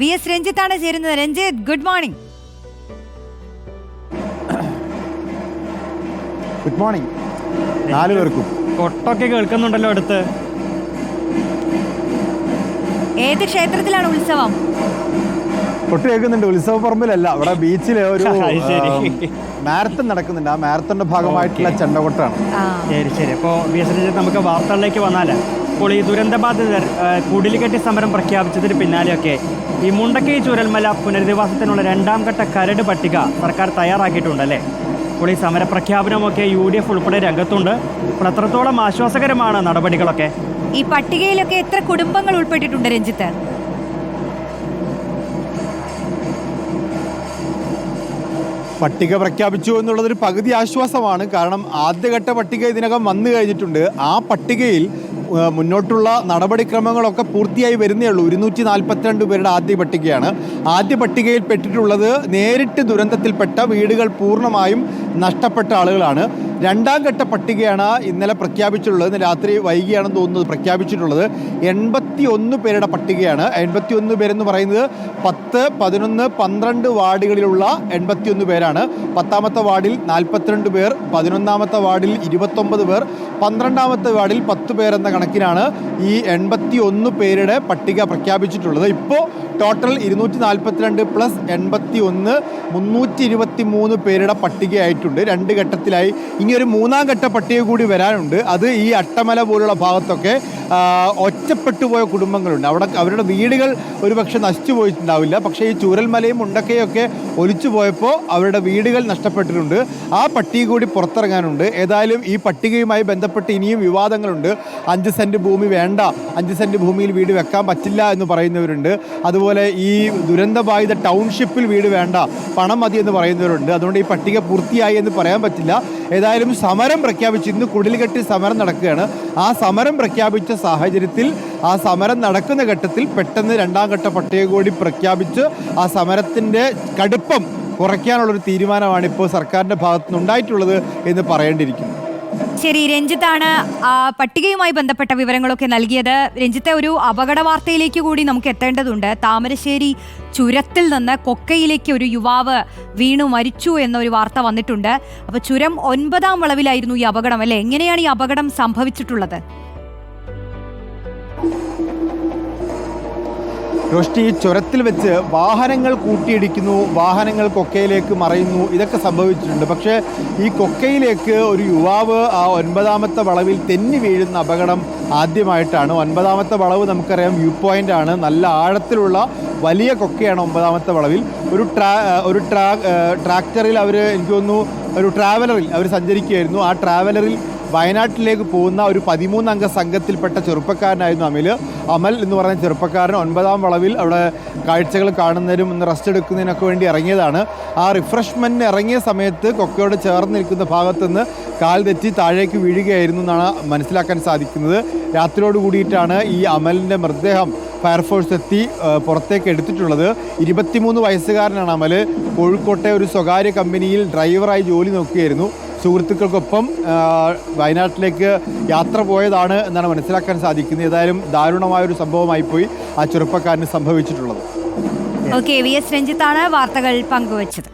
V S രഞ്ജിത്താണ് ചേരുന്നത്. Ranjith good morning good morning നാല് പേർക്കും. കൊട്ടൊക്കെ കേൾക്കുന്നുണ്ടല്ലോ അടുത്ത്. ഏത് ക്ഷേത്രത്തിലാണ് ഉത്സവം? കൊട്ട് കേൾക്കുന്നുണ്ട്. ഉത്സവ പറമ്പിലല്ല. അവിടെ ബീച്ചിലെ ഒരു മാരത്തൺ നടക്കുന്നുണ്ട്. ആ മാരത്തണിന്റെ ഭാഗമായിട്ടുള്ള ചെണ്ടകൊട്ടാണ്. ആ. ശരി ശരി. അപ്പോൾ ബി എസ് രഞ്ജിത്ത് നമുക്ക് വാർത്തകളിലേക്ക് വന്നാൽ ഇപ്പോൾ ഈ ദുരന്തബാധിതർ കുടിലുകെട്ടി സമരം പ്രഖ്യാപിച്ചതിന് പിന്നാലെയൊക്കെ ഈ മുണ്ടക്കൈ ചൂരൽമല പുനരധിവാസത്തിനുള്ള രണ്ടാം ഘട്ട കരട് പട്ടിക സർക്കാർ തയ്യാറാക്കിയിട്ടുണ്ടല്ലേ അപ്പോൾ ഈ സമര പ്രഖ്യാപനമൊക്കെ യു ഡി എഫ് ഉൾപ്പെടെ രംഗത്തുണ്ട്. അപ്പോൾ എത്രത്തോളം ആശ്വാസകരമാണ് നടപടികളൊക്കെ? ഈ പട്ടികയിലൊക്കെ എത്ര കുടുംബങ്ങൾ ഉൾപ്പെട്ടിട്ടുണ്ട് രഞ്ജിത്ത്? പട്ടിക പ്രഖ്യാപിച്ചു എന്നുള്ളതൊരു പകുതി ആശ്വാസമാണ്. കാരണം ആദ്യഘട്ട പട്ടിക ഇതിനകം വന്നു കഴിഞ്ഞിട്ടുണ്ട്. ആ പട്ടികയിൽ മുന്നോട്ടുള്ള നടപടിക്രമങ്ങളൊക്കെ പൂർത്തിയായി വരുന്നേ ഉള്ളൂ. ഇരുന്നൂറ്റി നാൽപ്പത്തിരണ്ട് പേരുടെ ആദ്യ പട്ടികയാണ്. ആദ്യ പട്ടികയിൽ പെട്ടിട്ടുള്ളത് നേരിട്ട് ദുരന്തത്തിൽപ്പെട്ട വീടുകൾ പൂർണമായും നഷ്ടപ്പെട്ട ആളുകളാണ്. രണ്ടാം ഘട്ട പട്ടികയാണ് ഇന്നലെ പ്രഖ്യാപിച്ചിട്ടുള്ളത്. ഇന്ന് രാത്രി വൈകിയാണെന്ന് തോന്നുന്നത് പ്രഖ്യാപിച്ചിട്ടുള്ളത്. എൺപത്തി ഒന്ന് പേരുടെ പട്ടികയാണ്. എൺപത്തി ഒന്ന് പേരെന്ന് പറയുന്നത് പത്ത് പതിനൊന്ന് പന്ത്രണ്ട് വാർഡുകളിലുള്ള എൺപത്തി ഒന്ന് പേരാണ്. പത്താമത്തെ വാർഡിൽ നാൽപ്പത്തിരണ്ട് പേർ പതിനൊന്നാമത്തെ വാർഡിൽ ഇരുപത്തൊമ്പത് പേർ പന്ത്രണ്ടാമത്തെ വാർഡിൽ പത്ത് പേർ എന്ന കണക്കിനാണ് ഈ എൺപത്തി ഒന്ന് പേരുടെ പട്ടിക പ്രഖ്യാപിച്ചിട്ടുള്ളത്. ഇപ്പോൾ ടോട്ടൽ ഇരുന്നൂറ്റി നാൽപ്പത്തിരണ്ട് പ്ലസ് എൺപത്തി ഒന്ന് മുന്നൂറ്റി ഇരുപത്തി മൂന്ന് പേരുടെ പട്ടികയായിട്ടുണ്ട്. രണ്ട് ഘട്ടത്തിലായി ഇനി ഒരു മൂന്നാം ഘട്ട പട്ടിക കൂടി വരാനുണ്ട്. അത് ഈ അട്ടമല പോലുള്ള ഭാഗത്തൊക്കെ ആ, ഒറ്റപ്പെട്ടു പോയ കുടുംബങ്ങളുണ്ട്. അവിടെ അവരുടെ വീടുകൾ ഒരുപക്ഷെ നശിച്ചു പോയിട്ടുണ്ടാവില്ല പക്ഷേ ഈ ചൂരൽമലയും ഉണ്ടക്കയൊക്കെ ഒലിച്ചു പോയപ്പോൾ അവരുടെ വീടുകൾ നഷ്ടപ്പെട്ടിട്ടുണ്ട്. ആ പട്ടിക കൂടി പുറത്തിറങ്ങാനുണ്ട്. ഏതായാലും ഈ പട്ടികയുമായി ബന്ധപ്പെട്ട് ഇനിയും വിവാദങ്ങളുണ്ട്. അഞ്ച് സെന്റ് ഭൂമി വേണ്ട. അഞ്ച് സെന്റ് ഭൂമിയിൽ വീട് വെക്കാൻ പറ്റില്ല എന്ന് പറയുന്നവരുണ്ട്. അതുപോലെ ഈ ദുരന്തബാധിത ടൗൺഷിപ്പിൽ വീട് വേണ്ട. പണം മതി എന്ന് പറയുന്നവരുണ്ട്. അതുകൊണ്ട് ഈ പട്ടിക പൂർത്തിയായി എന്ന് പറയാൻ പറ്റില്ല. ഏതായാലും സമരം പ്രഖ്യാപിച്ച്. ഇന്ന് കുടിലുകെട്ടി സമരം നടക്കുകയാണ്. ആ സമരം പ്രഖ്യാപിച്ച സാഹചര്യത്തിൽ ആ സമരം നടക്കുന്ന ഘട്ടത്തിൽ പെട്ടെന്ന് രണ്ടാം ഘട്ട പട്ടിക കൂടി പ്രഖ്യാപിച്ച് ആ സമരത്തിന്റെ കടുപ്പം കുറയ്ക്കാനുള്ളൊരു തീരുമാനമാണ് ഇപ്പോൾ സർക്കാരിന്റെ ഭാഗത്തുനിന്ന് ഉണ്ടായിട്ടുള്ളത് എന്ന് പറയേണ്ടിയിരിക്കുന്നു. ശരി രഞ്ജിത്താണ് പട്ടികയുമായി ബന്ധപ്പെട്ട വിവരങ്ങളൊക്കെ നൽകിയത്. രഞ്ജിത്തെ ഒരു അപകട വാർത്തയിലേക്ക് കൂടി നമുക്ക് എത്തേണ്ടതുണ്ട്. താമരശ്ശേരി ചുരത്തിൽ നിന്ന് കൊക്കയിലേക്ക് ഒരു യുവാവ് വീണു മരിച്ചു എന്നൊരു വാർത്ത വന്നിട്ടുണ്ട്. അപ്പൊ ചുരം ഒൻപതാം വളവിലായിരുന്നു ഈ അപകടം. അല്ലെ? എങ്ങനെയാണ് ഈ അപകടം സംഭവിച്ചിട്ടുള്ളത്? റോഷ്ടി ഈ ചുരത്തിൽ വെച്ച് വാഹനങ്ങൾ കൂട്ടിയിടിക്കുന്നു വാഹനങ്ങൾ കൊക്കയിലേക്ക് മറയുന്നു ഇതൊക്കെ സംഭവിച്ചിട്ടുണ്ട്. പക്ഷേ ഈ കൊക്കയിലേക്ക് ഒരു യുവാവ് ആ ഒൻപതാമത്തെ വളവിൽ തെന്നി വീഴുന്ന അപകടം ആദ്യമായിട്ടാണ്. ഒൻപതാമത്തെ വളവ് നമുക്കറിയാം വ്യൂ പോയിന്റ് ആണ്. നല്ല ആഴത്തിലുള്ള വലിയ കൊക്കയാണ് ഒമ്പതാമത്തെ വളവിൽ. ഒരു ട്രാ ഒരു ട്രാ ട്രാക്ടറിൽ അവർ എനിക്ക് തോന്നുന്നു ഒരു ട്രാവലറിൽ അവർ സഞ്ചരിക്കുകയായിരുന്നു. ആ ട്രാവലറിൽ വയനാട്ടിലേക്ക് പോകുന്ന ഒരു പതിമൂന്നംഗ സംഘത്തിൽപ്പെട്ട ചെറുപ്പക്കാരനായിരുന്നു അമൽ അമൽ എന്ന് പറയുന്ന ചെറുപ്പക്കാരൻ ഒൻപതാം വളവിൽ അവിടെ കാഴ്ചകൾ കാണുന്നതിനും ഒന്ന് റെസ്റ്റ് എടുക്കുന്നതിനൊക്കെ വേണ്ടി ഇറങ്ങിയതാണ്. ആ റിഫ്രഷ്മെന്റിന് ഇറങ്ങിയ സമയത്ത് കൊക്കയോട് ചേർന്ന് നിൽക്കുന്ന ഭാഗത്തുനിന്ന് കാൽ തെറ്റി താഴേക്ക് വീഴുകയായിരുന്നു എന്നാണ് മനസ്സിലാക്കാൻ സാധിക്കുന്നത്. രാത്രിയോട് കൂടിയിട്ടാണ് ഈ അമലിന്റെ മൃതദേഹം ഫയർഫോഴ്സ് എത്തി പുറത്തേക്ക് എടുത്തിട്ടുള്ളത്. ഇരുപത്തിമൂന്ന് വയസ്സുകാരനാണ് അമൽ കോഴിക്കോട്ടെ ഒരു സ്വകാര്യ കമ്പനിയിൽ ഡ്രൈവറായി ജോലി നോക്കുകയായിരുന്നു സുഹൃത്തുക്കൾക്കൊപ്പം വയനാട്ടിലേക്ക് യാത്ര പോയതാണ് എന്നാണ് മനസ്സിലാക്കാൻ സാധിക്കുന്നത്. ഏതായാലും ദാരുണമായൊരു സംഭവമായിപ്പോയി ആ ചെറുപ്പക്കാരന് സംഭവിച്ചിട്ടുള്ളത്. ഓക്കെ വി എസ് രഞ്ജിത്താണ് വാർത്തകൾ പങ്കുവച്ചത്.